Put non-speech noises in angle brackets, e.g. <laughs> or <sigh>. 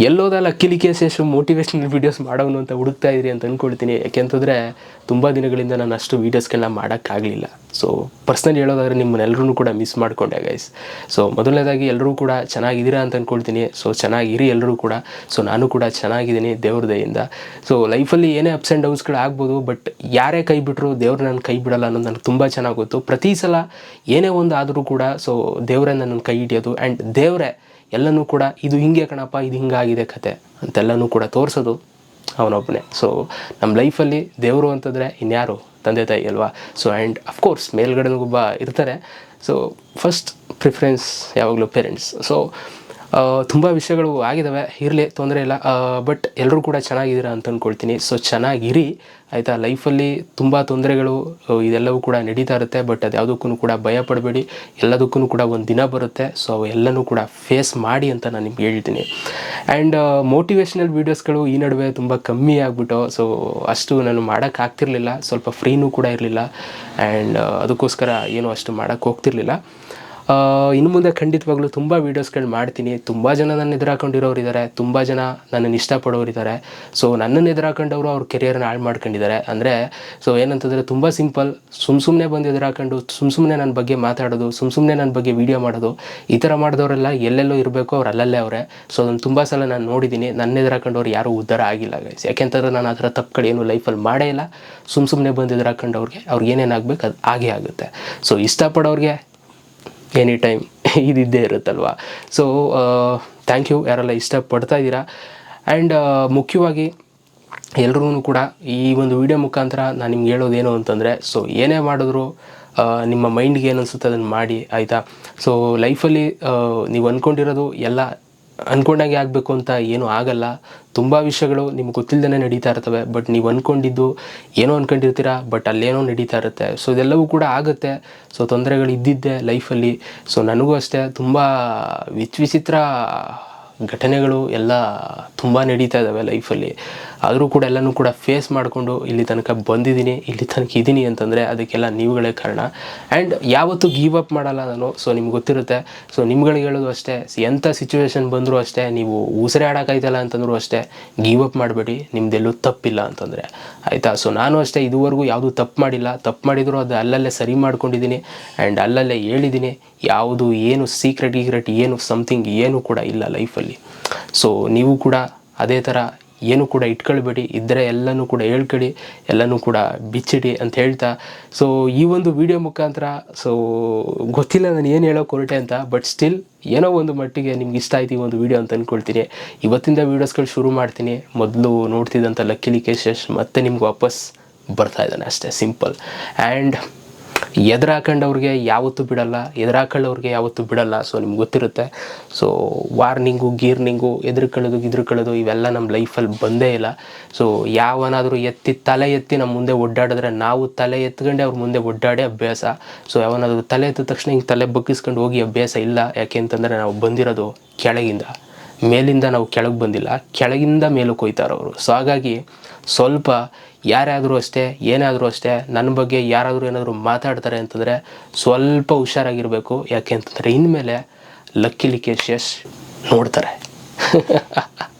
ಎಲ್ಲೋದಲ್ಲ ಅಕಿಲ್ ಕೇಸ್ ಎಷ್ಟು ಮೋಟಿವೇಶ್ನಲ್ ವೀಡಿಯೋಸ್ ಮಾಡೋನು ಅಂತ ಹುಡುಕ್ತಾ ಇದ್ರಿ ಅಂತ ಅಂದ್ಕೊಳ್ತೀನಿ ಯಾಕೆಂತಂದರೆ ತುಂಬ ದಿನಗಳಿಂದ ನಾನು ಅಷ್ಟು ವೀಡಿಯೋಸ್ಗಳನ್ನ ಮಾಡೋಕ್ಕಾಗಲಿಲ್ಲ. ಸೊ ಪರ್ಸ್ನಲ್ ಹೇಳೋದಾದ್ರೆ ನಿಮ್ಮನ್ನೆಲ್ಲರೂ ಕೂಡ ಮಿಸ್ ಮಾಡಿಕೊಂಡೆ ಗೈಸ್ ಸೊ ಮೊದಲನೇದಾಗಿ ಎಲ್ಲರೂ ಕೂಡ ಚೆನ್ನಾಗಿದ್ದೀರಾ ಅಂತ ಅಂದ್ಕೊಳ್ತೀನಿ ಸೊ ಚೆನ್ನಾಗಿರಿ ಎಲ್ಲರೂ ಕೂಡ. ಸೊ ನಾನು ಕೂಡ ಚೆನ್ನಾಗಿದ್ದೀನಿ ದೇವ್ರ ದಯಿಂದ ಸೊ ಲೈಫಲ್ಲಿ ಏನೇ ಅಪ್ಸ್ ಆ್ಯಂಡ್ ಡೌನ್ಸ್ಗಳು ಆಗ್ಬೋದು ಬಟ್ ಯಾರೇ ಕೈ ಬಿಟ್ಟರು ದೇವ್ರ ನನ್ನ ಕೈ ಬಿಡಲ್ಲ ಅನ್ನೋದು ನನಗೆ ತುಂಬ ಚೆನ್ನಾಗಿ ಗೊತ್ತು. ಪ್ರತಿ ಸಲ ಏನೇ ಒಂದು ಆದರೂ ಕೂಡ ಸೊ ದೇವರೇ ನನ್ನ ಕೈ ಹಿಡಿಯೋದು. ಆ್ಯಂಡ್ ದೇವರೇ ಎಲ್ಲನೂ ಕೂಡ ಇದು ಹಿಂಗೆ ಕಣಪ್ಪ, ಇದು ಹಿಂಗಾಗಿದೆ ಕತೆ ಅಂತೆಲ್ಲನೂ ಕೂಡ ತೋರಿಸೋದು ಅವನೊಬ್ಬನೇ. ಸೊ ನಮ್ಮ ಲೈಫಲ್ಲಿ ದೇವರು ಅಂತಂದರೆ ಇನ್ಯಾರು? ತಂದೆ, ತಾಯಿ ಅಲ್ವಾ? ಸೊ ಆ್ಯಂಡ್ ಅಫ್ಕೋರ್ಸ್ ಮೇಲ್ಗಡೆ ಒಬ್ಬ ಇರ್ತಾರೆ. ಸೊ ಫಸ್ಟ್ ಪ್ರಿಫರೆನ್ಸ್ ಯಾವಾಗಲೂ ಪೇರೆಂಟ್ಸ್ ಸೊ ತುಂಬ ವಿಷಯಗಳು ಆಗಿದ್ದಾವೆ ಇರಲಿ, ತೊಂದರೆ ಇಲ್ಲ. ಬಟ್ ಎಲ್ಲರೂ ಕೂಡ ಚೆನ್ನಾಗಿದ್ದೀರಾ ಅಂತ ಅಂದ್ಕೊಳ್ತೀನಿ ಸೊ ಚೆನ್ನಾಗಿರಿ. ಆಯಿತಾ? ಲೈಫಲ್ಲಿ ತುಂಬ ತೊಂದರೆಗಳು ಇದೆಲ್ಲವೂ ಕೂಡ ನಡೀತಾ ಇರುತ್ತೆ. ಬಟ್ ಅದು ಯಾವುದಕ್ಕೂ ಕೂಡ ಭಯ ಪಡಬೇಡಿ. ಎಲ್ಲದಕ್ಕೂ ಕೂಡ ಒಂದು ದಿನ ಬರುತ್ತೆ. ಸೊ ಅವು ಎಲ್ಲನೂ ಕೂಡ ಫೇಸ್ ಮಾಡಿ ಅಂತ ನಾನು ನಿಮ್ಗೆ ಹೇಳ್ತೀನಿ. ಆ್ಯಂಡ್ ಮೋಟಿವೇಶ್ನಲ್ ವೀಡಿಯೋಸ್ಗಳು ಈ ನಡುವೆ ತುಂಬ ಕಮ್ಮಿ ಆಗಿಬಿಟ್ಟು ಸೊ ಅಷ್ಟು ನಾನು ಮಾಡೋಕ್ಕಾಗ್ತಿರ್ಲಿಲ್ಲ ಸ್ವಲ್ಪ ಫ್ರೀನೂ ಕೂಡ ಇರಲಿಲ್ಲ. ಆ್ಯಂಡ್ ಅದಕ್ಕೋಸ್ಕರ ಏನು ಅಷ್ಟು ಮಾಡೋಕ್ಕೆ ಹೋಗ್ತಿರ್ಲಿಲ್ಲ. ಇನ್ನು ಮುಂದೆ ಖಂಡಿತವಾಗ್ಲೂ ತುಂಬ ವೀಡಿಯೋಸ್ಗಳು ಮಾಡ್ತೀನಿ. ತುಂಬ ಜನ ನನ್ನ ಎದುರಾಕೊಂಡಿರೋರು ಇದ್ದಾರೆ ತುಂಬ ಜನ ನನ್ನನ್ನು ಇಷ್ಟಪಡೋರು ಇದ್ದಾರೆ ಸೊ ನನ್ನನ್ನು ಎದುರಾಕೊಂಡವರು ಅವ್ರ ಕೆರಿಯರ್ನ ಹಾಳು ಮಾಡ್ಕೊಂಡಿದ್ದಾರೆ ಅಂದರೆ ಸೊ ಏನಂತಂದರೆ ತುಂಬ ಸಿಂಪಲ್ ಸುಮ್ ಸುಮ್ಮನೆ ಬಂದು ಎದುರಾಕೊಂಡು, ಸುಮ್ ಸುಮ್ಮನೆ ನನ್ನ ಬಗ್ಗೆ ಮಾತಾಡೋದು, ಸುಮ್ ಸುಮ್ಮನೆ ನನ್ನ ಬಗ್ಗೆ ವೀಡಿಯೋ ಮಾಡೋದು, ಈ ಥರ ಮಾಡಿದವರೆಲ್ಲ ಎಲ್ಲೆಲ್ಲೋ ಇರಬೇಕು ಅವ್ರು ಅಲ್ಲಲ್ಲೇ ಅವರೇ. ಸೊ ಅದನ್ನು ತುಂಬ ಸಲ ನಾನು ನೋಡಿದ್ದೀನಿ ನನ್ನ ಎದುರಾಕೊಂಡವ್ರು ಯಾರೂ ಉದ್ಧಾರ ಆಗಿಲ್ಲ ಗೈಸ್ ಯಾಕೆಂತಂದ್ರೆ ನಾನು ಆ ಥರ ತಪ್ಪುಗಳು ಏನು ಲೈಫಲ್ಲಿ ಮಾಡೇ ಇಲ್ಲ. ಸುಮ್ ಸುಮ್ಮನೆ ಬಂದು ಎದುರಾಕೊಂಡವ್ರಿಗೆ ಅವ್ರಿಗೆ ಏನೇನಾಗಬೇಕು ಅದು ಆಗೇ ಆಗುತ್ತೆ. ಸೊ ಇಷ್ಟಪಡೋರಿಗೆ ಎನಿ ಟೈಮ್ <laughs> ಇದಿದ್ದೇ ಇರುತ್ತಲ್ವ? ಸೊ ಥ್ಯಾಂಕ್ ಯು ಯಾರೆಲ್ಲ ಇಷ್ಟಪಡ್ತಾ ಇದ್ದೀರಾ? ಆ್ಯಂಡ್ ಮುಖ್ಯವಾಗಿ ಎಲ್ರೂ ಕೂಡ ಈ ಒಂದು ವಿಡಿಯೋ ಮುಖಾಂತರ ನಾನು ನಿಮ್ಗೆ ಹೇಳೋದೇನು ಅಂತಂದರೆ ಸೊ ಏನೇ ಮಾಡಿದ್ರು ನಿಮ್ಮ ಮೈಂಡ್ಗೆ ಏನು ಅನಿಸುತ್ತೆ ಅದನ್ನು ಮಾಡಿ, ಆಯಿತಾ? ಸೊ ಲೈಫಲ್ಲಿ ನೀವು ಅಂದ್ಕೊಂಡಿರೋದು ಎಲ್ಲ ಅಂದ್ಕೊಂಡಾಗೆ ಆಗಬೇಕು ಅಂತ ಏನೂ ಆಗಲ್ಲ. ತುಂಬ ವಿಷಯಗಳು ನಿಮ್ಗೆ ಗೊತ್ತಿಲ್ಲದೇ ನಡೀತಾ ಇರ್ತವೆ, ಬಟ್ ನೀವು ಅಂದ್ಕೊಂಡಿದ್ದು ಏನೋ ಅಂದ್ಕೊಂಡಿರ್ತೀರಾ ಬಟ್ ಅಲ್ಲೇನೋ ನಡೀತಾ ಇರುತ್ತೆ. ಸೊ, ಇದೆಲ್ಲವೂ ಕೂಡ ಆಗುತ್ತೆ. ಸೊ, ತೊಂದರೆಗಳು ಇದ್ದಿದ್ದೆ ಲೈಫಲ್ಲಿ. ಸೊ, ನನಗೂ ಅಷ್ಟೇ ತುಂಬ ವಿಚ್ ವಿಚಿತ್ರ ಘಟನೆಗಳು ಎಲ್ಲ ತುಂಬ ನಡೀತಾ ಇದ್ದಾವೆ ಲೈಫಲ್ಲಿ. ಆದರೂ ಕೂಡ ಎಲ್ಲನೂ ಕೂಡ ಫೇಸ್ ಮಾಡಿಕೊಂಡು ಇಲ್ಲಿ ತನಕ ಬಂದಿದ್ದೀನಿ, ಇಲ್ಲಿ ತನಕ ಇದ್ದೀನಿ ಅಂತಂದರೆ ಅದಕ್ಕೆಲ್ಲ ನೀವುಗಳೇ ಕಾರಣ. ಆ್ಯಂಡ್ ಯಾವತ್ತೂ ಗೀವ್ ಅಪ್ ಮಾಡಲ್ಲ ನಾನು. ಸೊ ನಿಮ್ಗೆ ಗೊತ್ತಿರುತ್ತೆ. ಸೊ ನಿಮ್ಗಳಿಗೆ ಹೇಳೋದು ಅಷ್ಟೇ, ಎಂಥ ಸಿಚುವೇಶನ್ ಬಂದರೂ ಅಷ್ಟೇ, ನೀವು ಉಸಿರಾಡೋಕ್ಕಾಯ್ತಲ್ಲ ಅಂತಂದ್ರೂ ಅಷ್ಟೇ ಗೀವ್ ಅಪ್ ಮಾಡಬೇಡಿ. ನಿಮ್ದೆಲ್ಲೂ ತಪ್ಪಿಲ್ಲ ಅಂತಂದರೆ. ಆಯಿತಾ? ಸೊ ನಾನು ಅಷ್ಟೇ ಇದುವರೆಗೂ ಯಾವುದೂ ತಪ್ಪು ಮಾಡಿಲ್ಲ. ತಪ್ಪು ಮಾಡಿದರೂ ಅದು ಅಲ್ಲಲ್ಲೇ ಸರಿ ಮಾಡ್ಕೊಂಡಿದ್ದೀನಿ. ಆ್ಯಂಡ್ ಅಲ್ಲಲ್ಲೇ ಹೇಳಿದ್ದೀನಿ. ಯಾವುದು ಏನು ಸೀಕ್ರೆಟ್ ಗೀಕ್ರೆಟ್, ಏನು ಸಮಥಿಂಗ್ ಏನು ಕೂಡ ಇಲ್ಲ ಲೈಫಲ್ಲಿ ಸೊ ನೀವು ಕೂಡ ಅದೇ ಥರ ಏನು ಕೂಡ ಇಟ್ಕೊಳ್ಬೇಡಿ ಇದ್ದರೆ ಎಲ್ಲನೂ ಕೂಡ ಹೇಳ್ಕೊಡಿ, ಎಲ್ಲನೂ ಕೂಡ ಬಿಚ್ಚಿಡಿ ಅಂತ ಹೇಳ್ತಾ. ಸೊ ಈ ಒಂದು ವಿಡಿಯೋ ಮುಖಾಂತರ ಸೊ ಗೊತ್ತಿಲ್ಲ ನಾನು ಏನು ಹೇಳೋಕೆ ಹೊರಟೆ ಅಂತ ಬಟ್ ಸ್ಟಿಲ್ ಏನೋ ಒಂದು ಮಟ್ಟಿಗೆ ನಿಮ್ಗೆ ಇಷ್ಟ ಆಯ್ತು ಈ ಒಂದು ವಿಡಿಯೋ ಅಂತ ಅಂದ್ಕೊಳ್ತೀನಿ ಇವತ್ತಿಂದ ವೀಡಿಯೋಸ್ಗಳು ಶುರು ಮಾಡ್ತೀನಿ. ಮೊದಲು ನೋಡ್ತಿದ್ದಂಥ ಲಕ್ಕಿಲಿ ಕೇಶಸ್ ಮತ್ತೆ ನಿಮ್ಗೆ ವಾಪಸ್ ಬರ್ತಾ ಇದ್ದಾನೆ ಅಷ್ಟೇ ಸಿಂಪಲ್ ಆ್ಯಂಡ್ ಎದುರಾಕೊಂಡವ್ರಿಗೆ ಯಾವತ್ತೂ ಬಿಡಲ್ಲ ಎದುರಾಕೊಳ್ಳೋರಿಗೆ ಯಾವತ್ತೂ ಬಿಡಲ್ಲ. ಸೊ ನಿಮ್ಗೆ ಗೊತ್ತಿರುತ್ತೆ. ಸೊ ವಾರ್ನಿಂಗು ಗೀರ್ನಿಂಗು ಎದುರ್ಕೊಳ್ಳೋದು ಕಳೆದು ಇವೆಲ್ಲ ನಮ್ಮ ಲೈಫಲ್ಲಿ ಬಂದೇ ಇಲ್ಲ. ಸೊ ಯಾವನಾದರೂ ಎತ್ತಿ ತಲೆ ಎತ್ತಿ ನಮ್ಮ ಮುಂದೆ ಒಡ್ಡಾಡಿದ್ರೆ ನಾವು ತಲೆ ಎತ್ಕೊಂಡೆ ಅವ್ರ ಮುಂದೆ ಒಡ್ಡಾಡಿ ಅಭ್ಯಾಸ. ಸೊ ಯಾವನಾದರೂ ತಲೆ ಎತ್ತಿದ ತಕ್ಷಣ ಹಿಂಗೆ ತಲೆ ಬಗ್ಗಿಸ್ಕೊಂಡು ಹೋಗಿ ಅಭ್ಯಾಸ ಇಲ್ಲ. ಯಾಕೆ ಅಂತಂದರೆ ನಾವು ಬಂದಿರೋದು ಕೆಳಗಿಂದ. ಮೇಲಿಂದ ನಾವು ಕೆಳಗೆ ಬಂದಿಲ್ಲ, ಕೆಳಗಿಂದ ಮೇಲಕ್ಕೆ ಹೋಗ್ತಾರೋ ಅವರು. ಸೊ ಹಾಗಾಗಿ ಸ್ವಲ್ಪ ಯಾರಾದರೂ ಅಷ್ಟೇ, ಏನಾದರೂ ಅಷ್ಟೇ ನನ್ನ ಬಗ್ಗೆ ಯಾರಾದರೂ ಏನಾದರೂ ಮಾತಾಡ್ತಾರೆ ಅಂತಂದರೆ ಸ್ವಲ್ಪ ಹುಷಾರಾಗಿರಬೇಕು. ಯಾಕೆ ಅಂತಂದರೆ ಇನ್ಮೇಲೆ ಲಕ್ಕಿ ಲಿಕೇಶ್ ನೋಡ್ತಾರೆ. <laughs>